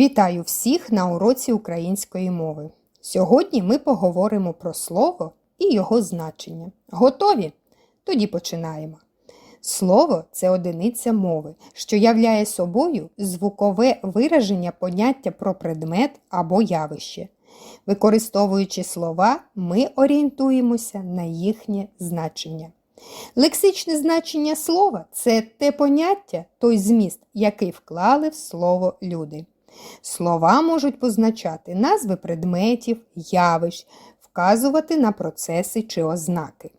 Вітаю всіх на уроці української мови. Сьогодні ми поговоримо про слово і його значення. Готові? Тоді починаємо. Слово це одиниця мови, що являє собою звукове вираження поняття про предмет або явище. Використовуючи слова, ми орієнтуємося на їхнє значення. Лексичне значення слова це те поняття, той зміст, який вклали в слово люди. Слова можуть позначати назви предметів, явищ, вказувати на процеси чи ознаки.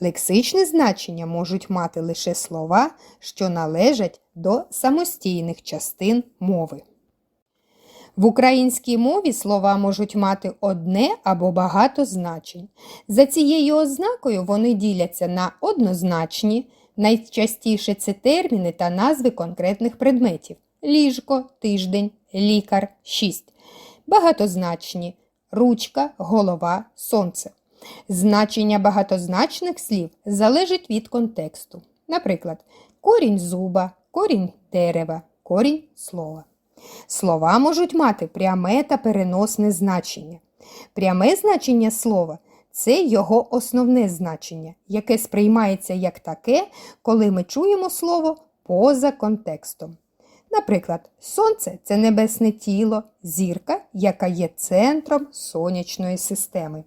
Лексичне значення можуть мати лише слова, що належать до самостійних частин мови. В українській мові слова можуть мати одне або багато значень. За цією ознакою вони діляться на однозначні, найчастіше це терміни та назви конкретних предметів ліжко, тиждень, лікар, шість. Багатозначні ручка, голова, сонце. Значення багатозначних слів залежить від контексту. Наприклад, корінь зуба, корінь дерева, корінь слова. Слова можуть мати пряме та переносне значення. Пряме значення слова це його основне значення, яке сприймається як таке, коли ми чуємо слово поза контекстом. Наприклад, сонце це небесне тіло, зірка, яка є центром сонячної системи.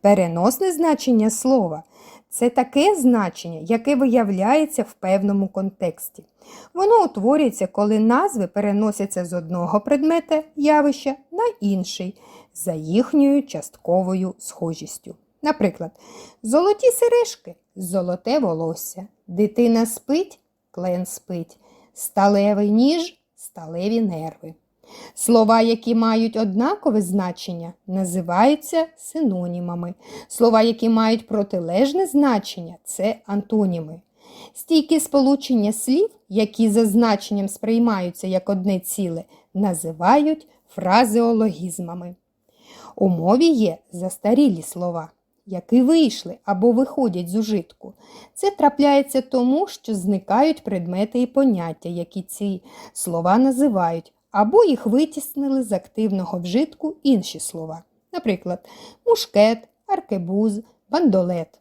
Переносне значення слова це таке значення, яке виявляється в певному контексті. Воно утворюється, коли назви переносяться з одного предмета явища на інший за їхньою частковою схожістю. Наприклад, золоті сережки золоте волосся, дитина спить, клен спить, сталевий ніж сталеві нерви. Слова, які мають однакове значення, називаються синонімами. Слова, які мають протилежне значення, це антоніми. Стійкі сполучення слів, які за значенням сприймаються як одне ціле, називають фразеологізмами. У мові є застарілі слова, які вийшли або виходять з ужитку. Це трапляється тому, що зникають предмети і поняття, які ці слова називають, або їх витіснили з активного вжитку інші слова. Наприклад, мушкет, аркебуз, бандолет.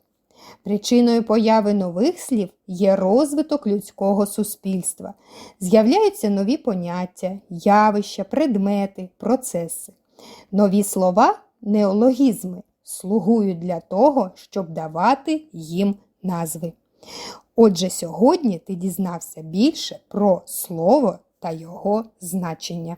Причиною появи нових слів є розвиток людського суспільства. З'являються нові поняття, явища, предмети, процеси. Нові слова неологізми слугують для того, щоб давати їм назви. Отже, сьогодні ти дізнався більше про слово та його значення.